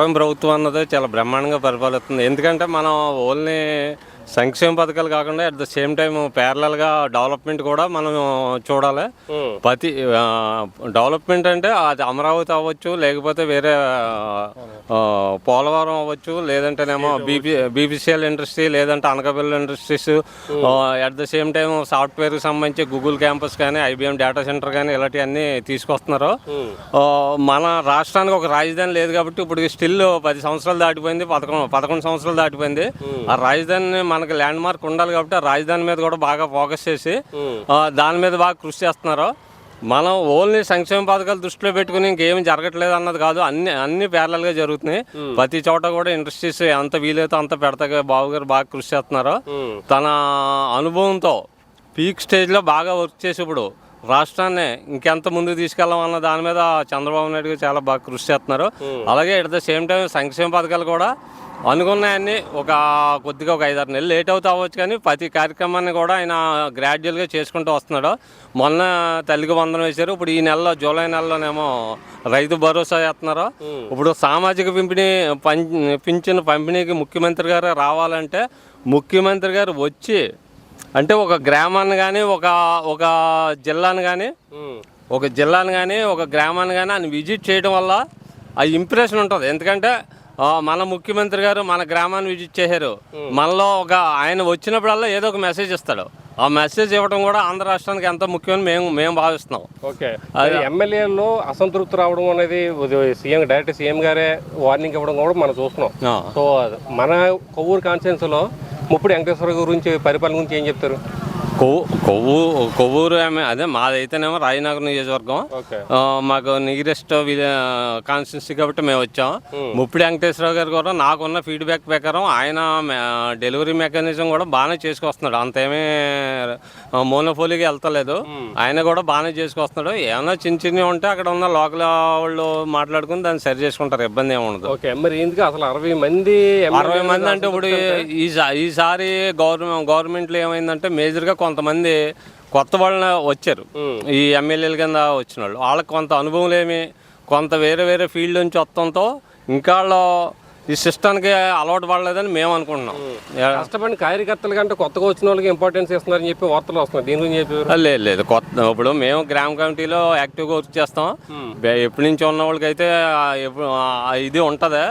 ప్రభుత్వం అన్నది చాలా బ్రహ్మాండంగా పరిపాలిస్తుంది. ఎందుకంటే మనం ఓన్లీ సంక్షేమ పథకాలు కాకుండా అట్ ద సేమ్ టైం ప్యారలల్గా డెవలప్మెంట్ కూడా మనం చూడాలి. ప్రతి ఆ, డెవలప్మెంట్ అంటే అది అమరావతి అవ్వచ్చు లేకపోతే వేరే పోలవరం అవ్వచ్చు లేదంటేనేమో బీపీ బీపీసీఎల్ ఇండస్ట్రీ లేదంటే Anakapalli industries at the same time సాఫ్ట్వేర్కి సంబంధించి గూగుల్ క్యాంపస్ కానీ ఐబిఎం డేటా సెంటర్ కానీ ఇలాంటివన్నీ తీసుకొస్తున్నారు. ఆ, మన రాష్ట్రానికి ఒక రాజధాని లేదు కాబట్టి ఇప్పుడు స్టిల్ పది సంవత్సరాలు దాటిపోయింది పదకొండు పదకొండు సంవత్సరాలు దాటిపోయింది. ఆ రాజధాని మనకి ల్యాండ్ మార్క్ ఉండాలి కాబట్టి రాజధాని మీద కూడా బాగా ఫోకస్ చేసి దాని మీద బాగా కృషి చేస్తున్నారు. మనం ఓన్లీ సంక్షేమ పథకాలు దృష్టిలో పెట్టుకుని ఇంకేం జరగట్లేదు అన్నది కాదు అన్ని అన్ని ప్యారలల్గా జరుగుతున్నాయి. ప్రతి చోట కూడా ఇండస్ట్రీస్ ఎంత వీలైతే అంత పెడతా బాబు గారు బాగా కృషి చేస్తున్నారు. తన అనుభవంతో పీక్ స్టేజ్లో బాగా వర్క్ చేసి ఇప్పుడు రాష్ట్రాన్ని ఇంకెంత ముందుకు తీసుకెళ్ళామన్న దాని మీద చంద్రబాబు నాయుడు గారు చాలా బాగా కృషి చేస్తున్నారు. అలాగే ఎట్ ద సేమ్ టైం సంక్షేమ పథకాలు కూడా అనుకున్నాయన్ని. ఒక కొద్దిగా ఒక ఐదారు నెలలు లేట్ అవుతా అవ్వచ్చు కానీ ప్రతి కార్యక్రమాన్ని కూడా ఆయన గ్రాడ్యువల్గా చేసుకుంటూ వస్తున్నాడు. మొన్న తల్లికి వందనం వేశారు. ఇప్పుడు ఈ నెలలో జూలై నెలలోనేమో రైతు భరోసా చేస్తున్నారు. ఇప్పుడు సామాజిక పింపిణీ పం పింఛన్ పంపిణీకి ముఖ్యమంత్రి గారు రావాలంటే ముఖ్యమంత్రి గారు వచ్చి అంటే ఒక గ్రామాన్ని కానీ ఒక ఒక జిల్లాను కానీ ఒక జిల్లాను కానీ ఒక గ్రామాన్ని కానీ ఆయన విజిట్ చేయడం వల్ల ఆ ఇంప్రెషన్ ఉంటుంది. ఎందుకంటే మన ముఖ్యమంత్రి గారు మన గ్రామాన్ని విజిట్ చేశారు. మనలో ఒక ఆయన వచ్చినప్పుడల్లా ఏదో ఒక మెసేజ్ ఇస్తాడు. ఆ మెసేజ్ ఇవ్వడం కూడా ఆంధ్ర రాష్ట్రానికి ఎంత ముఖ్యమని మేము మేము భావిస్తున్నాం. ఓకే. ఎమ్మెల్యేలో అసంతృప్తి రావడం అనేది సీఎం డైరెక్ట్ సీఎం గారే వార్నింగ్ ఇవ్వడం కూడా మనం చూస్తున్నాం. సో మన కొవ్వూరు కాన్స్టిట్యూన్స్లో ముప్పుడు వెంకటేశ్వర గురించి పరిపాలన గురించి ఏం చెప్తారు? కొవ్వు కొవ్వు కొవ్వూరు ఆమె అదే మాదైతేనేమో రాజనగర్ నియోజకవర్గం. మాకు నియరెస్ట్ కాన్స్టిట్యున్సీ కాబట్టి మేము వచ్చాం. ముప్పిడి వెంకటేశ్వరరావు గారు కూడా నాకున్న ఫీడ్బ్యాక్ ప్రకారం ఆయన డెలివరీ మెకానిజం కూడా బాగానే చేసుకొస్తున్నాడు. అంతేమీ మోనోపోలీకి వెళ్తలేదు. ఆయన కూడా బాగానే చేసుకొస్తున్నాడు. ఏమన్నా చిన్న చిన్నవి ఉంటే అక్కడ ఉన్న లోకల్ వాళ్ళు మాట్లాడుకుని దాన్ని సరి చేసుకుంటారు. ఇబ్బంది ఏమి ఉండదు. ఓకే. మరి ఎందుకు అసలు అరవై మంది అరవై మంది అంటే ఇప్పుడు ఈ ఈసారి గవర్నమెంట్ గవర్నమెంట్లో ఏమైందంటే మేజర్గా కొంతమంది కొత్త వాళ్ళని వచ్చారు. ఈ ఎమ్మెల్యేల కింద వచ్చిన వాళ్ళు. వాళ్ళకి కొంత అనుభవం లేమి కొంత వేరే వేరే ఫీల్డ్ నుంచి వస్తుంతో ఇంకా వాళ్ళు ఈ సిస్టానికి అలవాటు పడలేదని మేము అనుకుంటున్నాం. కష్టపడిన కార్యకర్తల కంటే కొత్తగా వచ్చిన వాళ్ళకి ఇంపార్టెన్స్ ఇస్తున్నారని చెప్పి వార్తలు వస్తున్నాయి. దీని గురించి చెప్పారు లేదు లేదు. కొత్త ఇప్పుడు మేము గ్రామ కమిటీలో యాక్టివ్గా వర్క్ చేస్తాం. ఎప్పటి నుంచి ఉన్న వాళ్ళకైతే ఇది ఉంటుంది.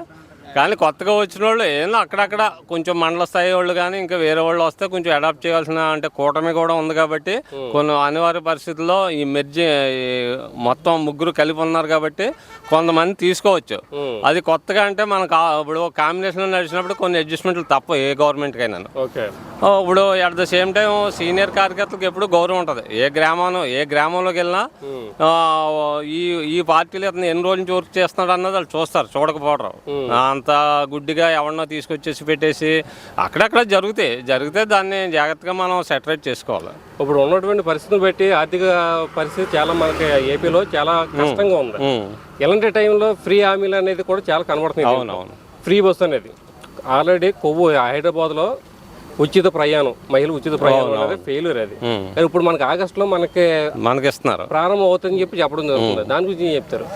కానీ కొత్తగా వచ్చిన వాళ్ళు ఏమో అక్కడక్కడ కొంచెం మండల స్థాయి వాళ్ళు కానీ ఇంకా వేరే వాళ్ళు వస్తే కొంచెం అడాప్ట్ చేయాల్సిన అంటే కూటమి కూడా ఉంది కాబట్టి కొన్ని అనివార్య పరిస్థితుల్లో ఈ మెర్జి ఈ మొత్తం ముగ్గురు కలిపి ఉన్నారు కాబట్టి కొంతమంది తీసుకోవచ్చు. అది కొత్తగా అంటే మనకు ఇప్పుడు కాంబినేషన్లో నడిచినప్పుడు కొన్ని అడ్జస్ట్మెంట్లు తప్ప ఏ గవర్నమెంట్కైనా ఇప్పుడు at the same time senior కార్యకర్తలకు ఎప్పుడు గౌరవం ఉంటుంది. ఏ గ్రామం ఏ గ్రామంలోకి వెళ్ళినా ఈ ఈ పార్టీలో ఎన్ని రోజుల నుంచి వర్క్ చేస్తున్నాడు అన్నది వాళ్ళు చూస్తారు చూడకపోవడం. అంత గుడ్డిగా ఎవరినో తీసుకొచ్చేసి పెట్టేసి అక్కడక్కడ జరుగుతాయి. జరిగితే దాన్ని జాగ్రత్తగా మనం సెటరేట్ చేసుకోవాలి. ఇప్పుడు ఉన్నటువంటి పరిస్థితిని బట్టి ఆర్థిక పరిస్థితి చాలా మనకి ఏపీలో చాలా కష్టంగా ఉంది. ఇలాంటి టైంలో ఫ్రీ హామీలు అనేది కూడా చాలా కనబడుతుంది. అవునవును. ఫ్రీ బస్ అనేది. ఆల్రెడీ కొవ్వు హైదరాబాద్లో ఉచిత ప్రయాణం మహిళ ఉచిత ప్రయాణం అనేది ఫెయిల్యూర్ అది. కానీ ఇప్పుడు మనకి ఆగస్టులో మనకి మనకి ఇస్తున్నారు ప్రారంభం అవుతుందని చెప్పి చెప్పడం జరుగుతుంది. దాని గురించి చెప్తారు?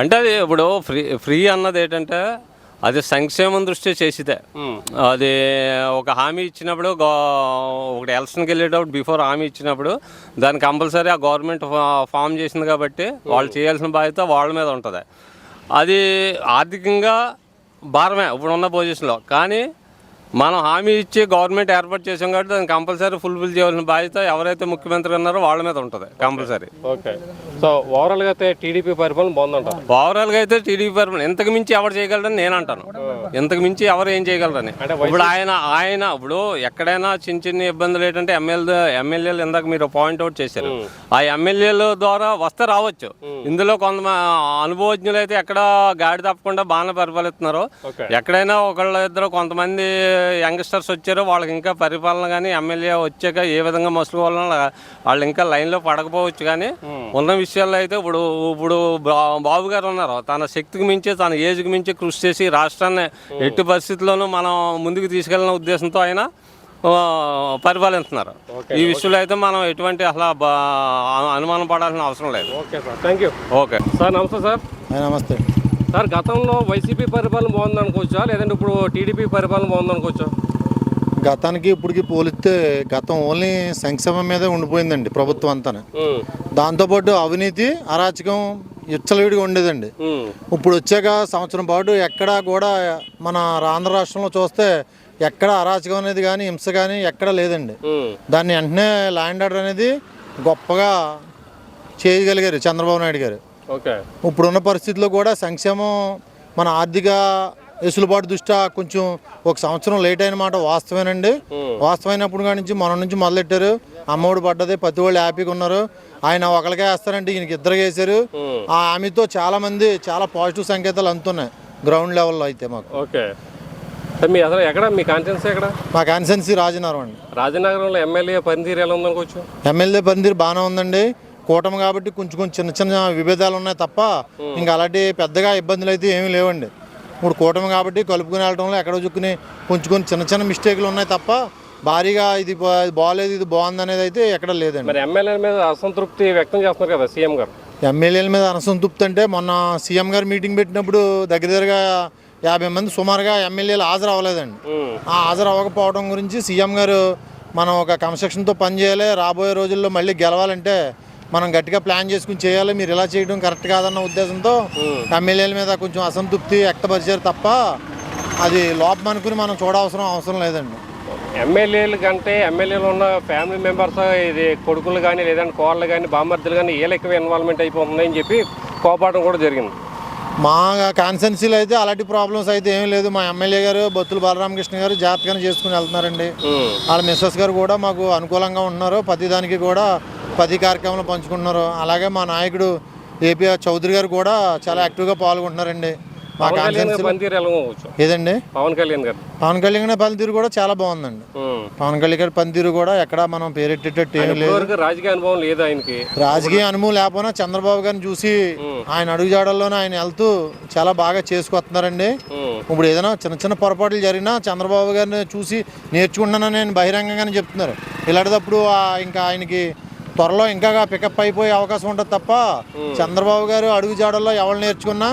అంటే అది ఇప్పుడు ఫ్రీ ఫ్రీ అన్నది ఏంటంటే అది సంక్షేమం దృష్టి చేసితే. అది ఒక హామీ ఇచ్చినప్పుడు ఒకటి ఎలక్షన్కి వెళ్ళేటప్పుడు బిఫోర్ హామీ ఇచ్చినప్పుడు దాన్ని కంపల్సరీ ఆ గవర్నమెంట్ ఫామ్ చేసింది కాబట్టి వాళ్ళు చేయాల్సిన బాధ్యత వాళ్ళ మీద ఉంటుంది. అది ఆర్థికంగా భారమే ఇప్పుడు ఉన్న పొజిషన్లో కానీ మనం హామీ ఇచ్చి గవర్నమెంట్ ఏర్పాటు చేసాం కాబట్టి దాన్ని కంపల్సరీ ఫుల్ఫిల్ చేయాల్సిన బాధ్యత ఎవరైతే ముఖ్యమంత్రి ఉన్నారో వాళ్ళ మీద ఉంటుంది కంపల్సరీ. ఓకే సో ఓవరాల్గా అయితే టీడీపీ పరిపాలన బాగుందంటారు? ఓవరాల్గా అయితే టీడీపీ పరిపాలన ఇంతకు మించి ఎవరు చేయగలరని నేను అంటాను. ఇంతకు మించి ఎవరు ఏం చేయగలరని. ఇప్పుడు ఆయన ఆయన ఇప్పుడు ఎక్కడైనా చిన్న చిన్న ఇబ్బందులు ఏంటంటే ఎమ్మెల్యే ఎమ్మెల్యేలు ఇందాక మీరు పాయింట్ అవుట్ చేశారు. ఆ ఎమ్మెల్యేల ద్వారా వస్తే రావచ్చు. ఇందులో కొంత అనుభవజ్ఞులు అయితే ఎక్కడ గాడి తప్పకుండా బాగానే పరిపాలిస్తున్నారు. ఎక్కడైనా ఒకళ్ళ ఇద్దరు కొంతమంది యంగ్స్టర్స్ వచ్చారు వాళ్ళకి ఇంకా పరిపాలన కానీ ఎమ్మెల్యే వచ్చాక ఏ విధంగా మసులుకోవాలన్నా వాళ్ళు ఇంకా లైన్లో పడకపోవచ్చు కానీ ఉన్న విషయాల్లో అయితే ఇప్పుడు ఇప్పుడు బాబు గారు ఉన్నారు. తన శక్తికి మించి తన ఏజ్కి మించి కృషి చేసి రాష్ట్రాన్ని ఎట్టి పరిస్థితుల్లోనూ మనం ముందుకు తీసుకెళ్ళిన ఉద్దేశంతో ఆయన పరిపాలిస్తున్నారు ఈ విషయంలో అయితే మనం ఎటువంటి అసలు బా- అనుమానం పడాల్సిన అవసరం లేదు. Okay sir. Thank you okay. Sir నమస్తే సార్. నమస్తే. సార్ గతంలో వైసీపీ పరిపాలన బాగుంది అనుకోవచ్చా? లేదంటే ఇప్పుడు టీడీపీ పరిపాలన బాగుంది అనుకోవచ్చా? గతానికి ఇప్పటికి పోలిస్తే గతం ఓన్లీ సంక్షేమం మీదే ఉండిపోయిందండి ప్రభుత్వం అంతా దాంతోపాటు అవినీతి అరాచకం ఇచ్చలవిడిగా ఉండేదండి. ఇప్పుడు వచ్చాక సంవత్సరం పాటు ఎక్కడా కూడా మన ఆంధ్ర రాష్ట్రంలో చూస్తే ఎక్కడ అరాచకం అనేది కానీ హింస కానీ ఎక్కడ లేదండి. దాన్ని వెంటనే ల్యాండ్ ఆర్డర్ అనేది గొప్పగా చేయగలిగారు చంద్రబాబు నాయుడు గారు. ఇప్పుడున్న పరిస్థితుల్లో కూడా సంక్షేమం మన ఆర్థిక వెసులుబాటు దృష్ట్యా కొంచెం ఒక సంవత్సరం లేట్ అయిన మాట వాస్తవేనండి. వాస్తవమైనప్పుడు కాడి నుంచి మన నుంచి మొదలెట్టారు. అమ్మఒడి పడ్డది ప్రతి వాళ్ళు హ్యాపీగా ఉన్నారు. ఆయన ఒకరికే వేస్తారంటే ఈయనకి ఇద్దరు వేశారు. ఆ హామీతో చాలా మంది చాలా పాజిటివ్ సంకేతాలు అందుతున్నాయి గ్రౌండ్ లెవెల్లో అయితే మాకు. ఓకే. మీ అసలు ఎక్కడ మీ కాన్ఫిడెన్స్ ఎక్కడ? మా కాన్సెన్సీ రాజనగరం అండి. రాజనగరంలో ఎమ్మెల్యే పనితీరు ఎలా ఉందనుకోవచ్చు? ఎమ్మెల్యే పందిరి బాగానే ఉందండి. కూటమి కాబట్టి కొంచెం కొంచెం చిన్న చిన్న విభేదాలు ఉన్నాయి తప్ప ఇంకా అలాంటి పెద్దగా ఇబ్బందులు అయితే ఏమీ లేవండి. ఇప్పుడు కూటమి కాబట్టి కలుపుకుని వెళ్ళడంలో ఎక్కడో చుక్కుని కొంచెం కొంచెం చిన్న చిన్న మిస్టేక్లు ఉన్నాయి తప్ప భారీగా ఇది బాగాలేదు ఇది బాగుంది అనేది అయితే ఎక్కడ లేదండి. మరి ఎమ్మెల్యేల మీద అసంతృప్తి వ్యక్తం చేస్తున్నారు కదా సీఎం గారు? ఎమ్మెల్యేల మీద అనసంతృప్తి అంటే మొన్న సీఎం గారు మీటింగ్ పెట్టినప్పుడు దగ్గర దగ్గరగా యాభై మంది సుమారుగా ఎమ్మెల్యేలు హాజరు అవ్వలేదండి. ఆ హాజరు అవ్వకపోవడం గురించి సీఎం గారు మనం ఒక క్రమశిక్షణతో పనిచేయాలి రాబోయే రోజుల్లో మళ్ళీ గెలవాలంటే మనం గట్టిగా ప్లాన్ చేసుకుని చేయాలి మీరు ఇలా చేయడం కరెక్ట్ కాదన్న ఉద్దేశంతో ఎమ్మెల్యేల మీద కొంచెం అసంతృప్తి వ్యక్తపరిచారు తప్ప అది లోపం అనుకుని మనం చూడవసరం అవసరం లేదండి. ఎమ్మెల్యేల కంటే ఎమ్మెల్యేలు ఉన్న ఫ్యామిలీ మెంబర్స్ ఇది కొడుకులు కానీ లేదంటే కోళ్ళు కానీ బామ్మర్దులు కానీ వీళ్ళ ఎక్కువ ఇన్వాల్వ్మెంట్ అయిపోతుంది అని చెప్పి కోపాడడం కూడా జరిగింది. మా కాన్సెన్సీలో అయితే అలాంటి ప్రాబ్లమ్స్ అయితే ఏమీ లేదు. మా ఎమ్మెల్యే గారు బొత్తుల బాలరామకృష్ణ గారు జాగ్రత్తగానే చేసుకుని వెళ్తున్నారండి. వాళ్ళ మిస్సెస్ గారు కూడా మాకు అనుకూలంగా ఉన్నారు. ప్రతి దానికి కూడా ప్రతి కార్యక్రమంలో పంచుకుంటున్నారు. అలాగే మా నాయకుడు ఏపీ చౌదరి గారు కూడా చాలా యాక్టివ్గా పాల్గొంటున్నారండి. మా ఏదండి? పవన్ కళ్యాణ్ గారు. పవన్ కళ్యాణ్ గారి పనితీరు కూడా చాలా బాగుందండి. పవన్ కళ్యాణ్ గారి పనితీరు కూడా ఎక్కడ మనం పేరెట్టేటట్టు ఏమీ లేదు. రాజకీయ అనుభవం లేదు ఆయనకి? రాజకీయ అనుభవం లేకపోయినా చంద్రబాబు గారిని చూసి ఆయన అడుగుజాడల్లోనే ఆయన వెళ్తూ చాలా బాగా చేసుకొస్తున్నారండి. ఇప్పుడు ఏదైనా చిన్న చిన్న పొరపాట్లు జరిగినా చంద్రబాబు గారిని చూసి నేర్చుకుంటున్నానని నేను బహిరంగంగానే చెప్తున్నారు. ఇలాంటిదప్పుడు ఇంకా ఆయనకి త్వరలో ఇంకా పికప్ అయిపోయే అవకాశం ఉంటుంది తప్ప చంద్రబాబు గారు అడుగు జాడల్లో ఎవరు నేర్చుకున్నా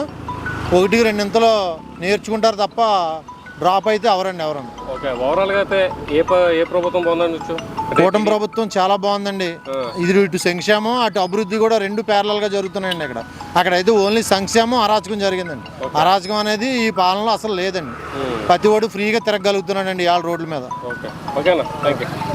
ఒకటికి రెండింతలో నేర్చుకుంటారు తప్ప డ్రాప్ అయితే ఎవరండి ఓకే ఓవరాల్గా అయితే ఏ ప- ఏ ప్రభుత్వం కూటమి ప్రభుత్వం చాలా బాగుందండి. ఇది ఇటు సంక్షేమం అటు అభివృద్ధి కూడా రెండు parallel గా జరుగుతున్నాయండి అక్కడ అక్కడైతే ఓన్లీ సంక్షేమం అరాచకం జరిగిందండి. అరాచకం అనేది ఈ పాలనలో అసలు లేదండి. ప్రతి వాడు ఫ్రీగా తిరగలుగుతున్నాడండి ఇవాళ రోడ్ల మీద. ఓకే. ఓకేనా? Thank you